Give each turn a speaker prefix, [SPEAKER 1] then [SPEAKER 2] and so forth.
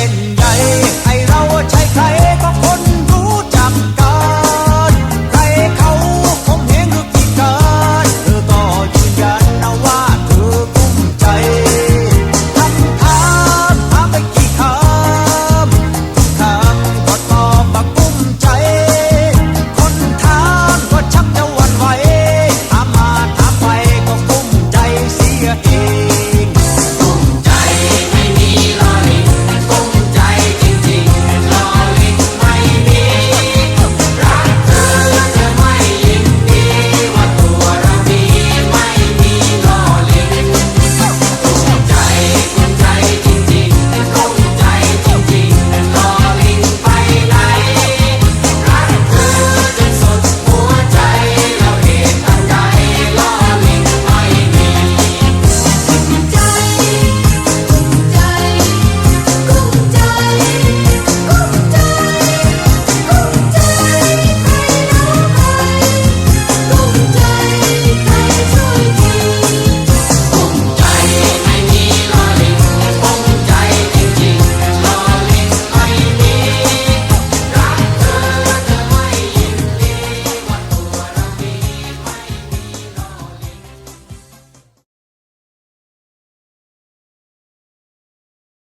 [SPEAKER 1] เป็นใดห้เราใช้ใคร